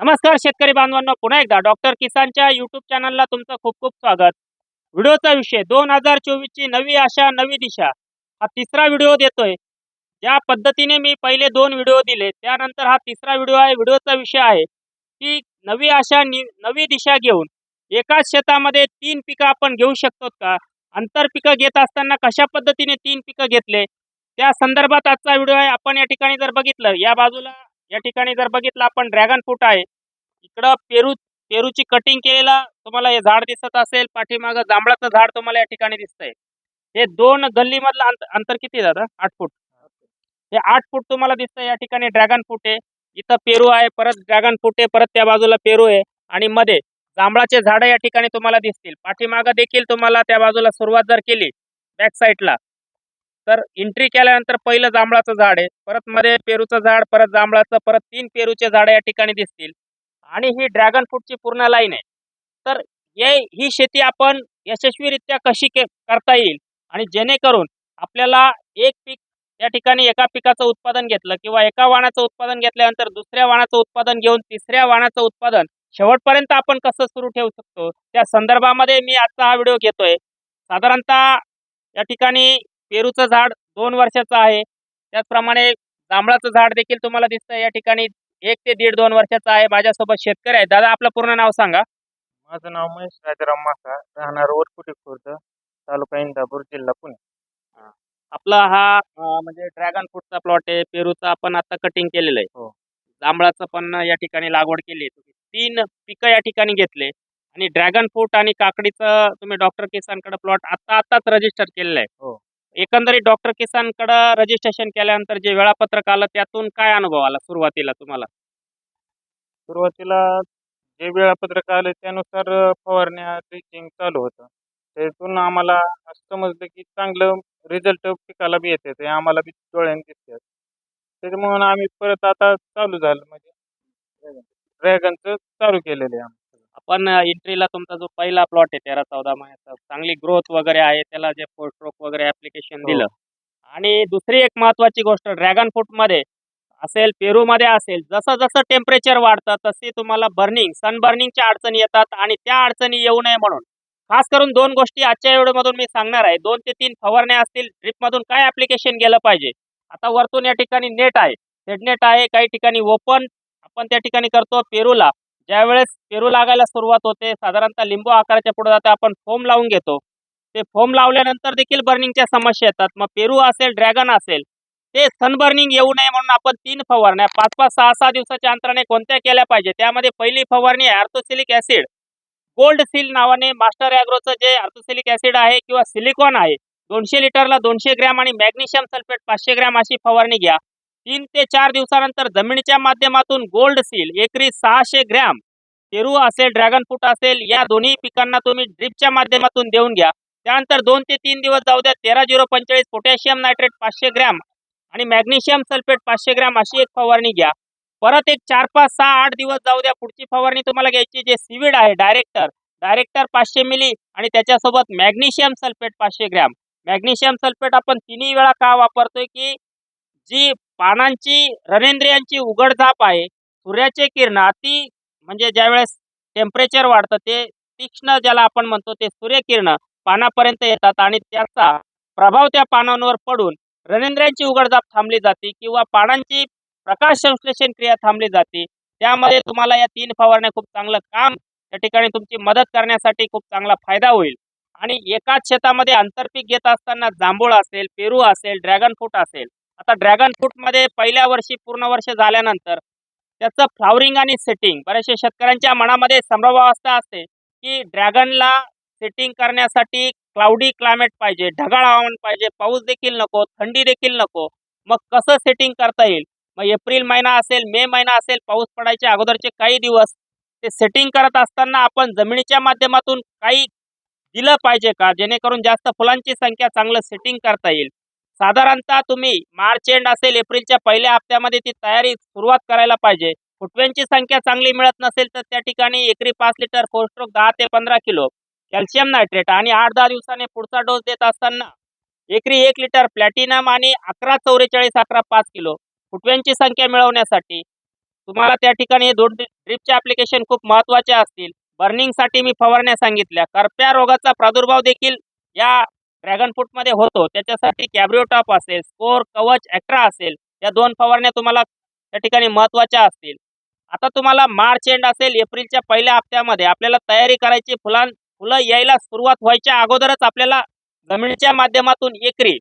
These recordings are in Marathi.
नमस्कार शेतकरी बांधवांना पुन्हा एकदा डॉक्टर किसानच्या युट्यूब चॅनलला तुमचं खूप खूप स्वागत. व्हिडिओचा विषय दोन हजार चोवीसची नवी आशा नवी दिशा. हा तिसरा व्हिडिओ देतोय. ज्या पद्धतीने मी पहिले दोन व्हिडिओ दिले त्यानंतर हा तिसरा व्हिडिओ आहे व्हिडिओचा विषय आहे की नवी आशा नवी दिशा घेऊन एकाच शेतामध्ये तीन पिकं आपण घेऊ शकतो का? आंतर पिकं घेत असताना कशा पद्धतीने तीन पिकं घेतले? त्या संदर्भात आजचा व्हिडिओ आहे. आपण या ठिकाणी जर बघितलं या बाजूला या ठिकाणी जर बघितलं आपण ड्रॅगन फ्रूट आहे. इकडं पेरू पेरूची कटिंग केलेला तुम्हाला हे झाड दिसत असेल. पाठीमागं जांभळाचं झाड तुम्हाला या ठिकाणी दिसतंय. हे दोन गल्लीमधलं मधलं अंतर किती दादा? आठ फूट. हे आठ फूट तुम्हाला दिसतंय. या ठिकाणी ड्रॅगन फ्रूट आहे. इथं पेरू आहे परत ड्रॅगन फ्रूट आहे परत त्या बाजूला पेरू आहे. आणि मध्ये जांभळाचे झाडं या ठिकाणी तुम्हाला दिसतील. पाठीमागं देखील तुम्हाला त्या बाजूला सुरुवात जर केली बॅक साईडला तर एंट्री केल्यानंतर पहिलं जांभळाचं झाड आहे. परत मध्ये पेरूचं झाड परत जांभळाचं परत तीन पेरूचे झाड या ठिकाणी दिसतील. आणि ही ड्रॅगन फ्रूटची पूर्ण लाईन आहे. तर हे ही शेती आपण यशस्वीरित्या कशी के करता येईल? आणि जेणेकरून आपल्याला एक पीक या ठिकाणी एका पिकाचं उत्पादन घेतलं किंवा एका वाणाचं उत्पादन घेतल्यानंतर दुसऱ्या वाणाचं उत्पादन घेऊन तिसऱ्या वाणाचं उत्पादन शेवटपर्यंत आपण कसं सुरू ठेवू शकतो? त्या संदर्भामध्ये मी आजचा हा व्हिडिओ घेतोय. साधारणतः या ठिकाणी पेरूचं झाड दोन वर्षाचं आहे. त्याचप्रमाणे जांभळाचं झाड देखील तुम्हाला दिसतंय. या ठिकाणी एक ते दीड दोन वर्षाचं आहे. माझ्यासोबत शेतकरी आहे दादा आपलं पूर्ण नाव सांगा. माझं नाव महेश राजाराम माका राहणार वरकुटी खुर्द तालुका इंदापूर जिल्हा पुणे. आपला हा म्हणजे ड्रॅगन फ्रूटचा प्लॉट आहे. पेरूचा आपण आता कटिंग केलेलं आहे. हो. जांभळाचं पण या ठिकाणी लागवड केली आहे. तुम्ही तीन पिकं या ठिकाणी घेतले. आणि ड्रॅगन फ्रूट आणि काकडीचं तुम्ही डॉक्टर किसानकडे प्लॉट आता आताच रजिस्टर केलेलं आहे. हो. एकंदरीत डॉक्टर किसानकडे रजिस्ट्रेशन केल्यानंतर जे वेळापत्रक आलं त्यातून काय अनुभव आला सुरुवातीला तुम्हाला? सुरुवातीला जे वेळापत्रक आले त्यानुसार फवारण्या ड्रिचिंग चालू होतं. त्यातून आम्हाला समजलं की चांगलं रिझल्ट पिकाला बी येते ते आम्हाला बी डोळ्याने दिसतात त्याच्यामुळं आम्ही परत आता चालू झालं म्हणजे ड्रॅगनचं चालू केलेलं आहे आम्ही. आपण एंट्रीला तुमचा जो पहिला प्लॉट आहे तेरा चौदा महिन्याचा चांगली ग्रोथ वगैरे आहे त्याला जे स्ट्रोक वगैरे ऍप्लिकेशन हो. दिलं. आणि दुसरी एक महत्वाची गोष्ट ड्रॅगन फ्रूटमध्ये असेल पेरू मध्ये असेल जसं जसं टेम्परेचर वाढतं तशी तुम्हाला बर्निंग सन बर्निंगच्या अडचणी येतात आणि त्या अडचणी येऊ नये म्हणून. खास करून दोन गोष्टी आजच्या व्हिडिओमधून मी सांगणार आहे. दोन ते तीन फवारण्या असतील ड्रिप मधून काय ऍप्लिकेशन गेलं पाहिजे? आता वरतून या ठिकाणी नेट आहे. सेड नेट आहे काही ठिकाणी ओपन आपण त्या ठिकाणी करतो पेरूला ज्यावेळेस पेरू लागायला सुरुवात होते साधारणतः लिंबू आकाराच्या पुढे जाते आपण फोम लावून घेतो. ते फोम लावल्यानंतर देखील बर्निंगच्या समस्या येतात. मग पेरू असेल ड्रॅगन असेल ते सनबर्निंग येऊ नये म्हणून आपण तीन फवारण्या पाच पाच सहा सहा दिवसाच्या अंतराने कोणत्या केल्या पाहिजे? त्यामध्ये पहिली फवारणी आहे अर्थोसिलिक ऍसिड गोल्ड सील नावाने मास्टर ॲग्रोचं जे अर्थोसिलिक ऍसिड आहे किंवा सिलिकॉन आहे दोनशे लिटरला दोनशे ग्रॅम आणि मॅग्नेशियम सल्फेट पाचशे ग्रॅम अशी फवारणी घ्या. तीन ते चार दिवसानंतर जमिनीच्या माध्यमातून गोल्ड सील एकरी सहाशे ग्रॅम. पेरू असेल ड्रॅगन फ्रूट असेल या दोन्ही पिकांना तुम्ही ड्रिपच्या माध्यमातून देऊन घ्या. त्यानंतर दोन ते तीन दिवस जाऊ द्या तेरा झिरो पंचेचाळीस पोटॅशियम नायट्रेट पाचशे ग्रॅम आणि मॅग्नेशियम सल्फेट पाचशे ग्रॅम अशी एक फवारणी घ्या. परत एक चार पाच सहा आठ दिवस जाऊ द्या पुढची फवारणी तुम्हाला घ्यायची जे सिविड आहे डायरेक्टर. डायरेक्टर पाचशे मिली आणि त्याच्यासोबत मॅग्नेशियम सल्फेट पाचशे ग्रॅम. मॅग्नेशियम सल्फेट आपण तिन्ही वेळा का वापरतोय की जी पानांची रनेंद्रियांची उघडझाप आहे. सूर्याचे किरण अति म्हणजे ज्यावेळेस टेम्परेचर वाढतं ते तीक्ष्ण ज्याला आपण म्हणतो ते सूर्यकिरण पानापर्यंत येतात आणि त्याचा प्रभाव त्या पानांवर पडून रनेंद्रियांची उघडझाप थांबली जाते किंवा पानांची प्रकाश संश्लेषण क्रिया थांबली जाते. त्यामध्ये तुम्हाला या तीन फवारण्या खूप चांगलं काम या ठिकाणी तुमची मदत करण्यासाठी खूप चांगला फायदा होईल. आणि एकाच शेतामध्ये आंतरपीक घेत असताना जांभूळ असेल पेरू असेल ड्रॅगन फ्रूट असेल आता ड्रॅगन फ्रूटमध्ये पहिल्या वर्षी पूर्ण वर्ष झाल्यानंतर त्याचं फ्लावरिंग आणि सेटिंग बऱ्याचशा शेतकऱ्यांच्या मनामध्ये संभ्रमावस्था असते की ड्रॅगनला सेटिंग करण्यासाठी क्लाउडी क्लायमेट पाहिजे ढगाळ हवामान पाहिजे पाऊस देखील नको थंडी देखील नको. मग कसं सेटिंग करता येईल? मग एप्रिल महिना असेल मे महिना असेल पाऊस पडायच्या अगोदरचे काही दिवस ते सेटिंग करत असताना आपण जमिनीच्या माध्यमातून काही दिलं पाहिजे का? जेणेकरून जास्त फुलांची संख्या चांगलं सेटिंग करता येईल? साधारणतः तुम्ही मार्च एंड असेल एप्रिलच्या पहिल्या हप्त्यामध्ये ती तयारी सुरुवात करायला पाहिजे. फुटव्यांची संख्या चांगली मिळत नसेल तर त्या ठिकाणी एकरी पाच लिटर फोस्ट्रोक दहा ते पंधरा किलो कॅल्शियम नायट्रेट आणि आठ दहा दिवसाने पुढचा डोस देत असताना एकरी एक लिटर प्लॅटिनम आणि अकरा चौवेचाळीस अकरा पाच किलो फुटव्यांची संख्या मिळवण्यासाठी तुम्हाला त्या ठिकाणी हे दोन ड्रिपचे ऍप्लिकेशन खूप महत्त्वाचे असतील. बर्निंगसाठी मी फवारण्या सांगितल्या. करप्या रोगाचा प्रादुर्भाव देखील या ड्रॅगन फ्रूटमध्ये होतो. त्याच्यासाठी कॅब्रिओटॉप असेल स्कोर कवच ॲक्ट्रा असेल या दोन फवारण्या तुम्हाला त्या ठिकाणी महत्त्वाच्या असतील. आता तुम्हाला मार्च एंड असेल एप्रिलच्या पहिल्या हप्त्यामध्ये आपल्याला तयारी करायची फुलां फुलं यायला सुरुवात व्हायच्या अगोदरच आपल्याला जमिनीच्या माध्यमातून एकरी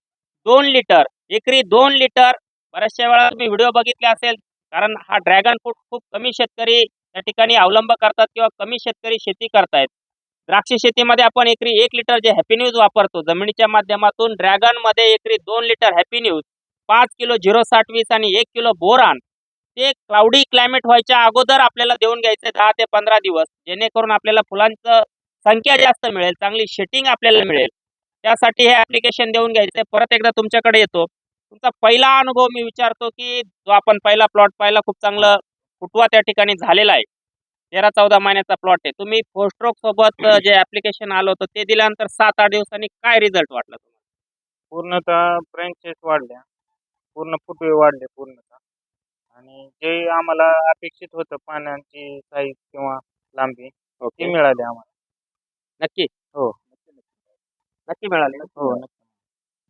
दोन लिटर एकरी दोन लिटर बऱ्याचशा वेळा तुम्ही व्हिडिओ बघितले असेल कारण हा ड्रॅगन फ्रूट खूप कमी शेतकरी त्या ठिकाणी अवलंब करतात किंवा कमी शेतकरी शेती करतायत. द्राक्ष शेतीमध्ये आपण एकरी एक लिटर जे हॅपी न्यूज वापरतो जमिनीच्या माध्यमातून ड्रॅगनमध्ये एकरी दोन लिटर हॅपी न्यूज पाच किलो झिरो साठवीस आणि एक किलो बोरान ते क्लाउडी क्लायमेट व्हायच्या अगोदर आपल्याला देऊन घ्यायचे दहा ते पंधरा दिवस जेणेकरून आपल्याला फुलांचं संख्या जास्त मिळेल चांगली शेटिंग आपल्याला मिळेल. त्यासाठी हे ऍप्लिकेशन देऊन घ्यायचे. परत एकदा तुमच्याकडे येतो. तुमचा पहिला अनुभव मी विचारतो की जो आपण पहिला प्लॉट पाहिला खूप चांगलं फुटवा त्या ठिकाणी झालेला आहे. तेरा चौदा महिन्याचा प्लॉट आहे. तुम्ही फोस्ट्रोक सोबत जे ऍप्लिकेशन आलं होतं ते दिल्यानंतर सात आठ दिवसांनी काय रिझल्ट वाटला तुम्हाला? पूर्णतः ब्रँचेस वाढल्या. पूर्ण फुटवे वाढले पूर्णतः. आणि जे आम्हाला अपेक्षित होतं पाण्याची साईज किंवा लांबी ती मिळाली आम्हाला. नक्की? हो. नक्की मिळाली? हो नक्की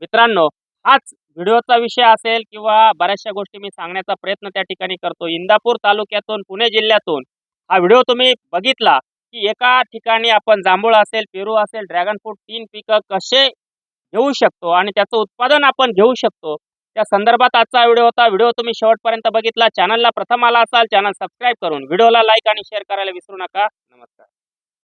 मित्रांनो हाच व्हिडिओचा विषय असेल किंवा बऱ्याचशा गोष्टी मी सांगण्याचा प्रयत्न त्या ठिकाणी करतो. इंदापूर तालुक्यातून पुणे जिल्ह्यातून हा व्हिडिओ तुम्ही बघितला की एका ठिकाणी आपण जांभूळ असेल पेरू असेल ड्रॅगन फ्रूट तीन पिकं कसे घेऊ शकतो आणि त्याचं उत्पादन आपण घेऊ शकतो? त्या संदर्भात आजचा व्हिडिओ होता. व्हिडिओ तुम्ही शेवटपर्यंत बघितला. चॅनलला प्रथम आला असाल चॅनल सबस्क्राईब करून. व्हिडिओला लाईक आणि शेअर करायला विसरू नका. नमस्कार.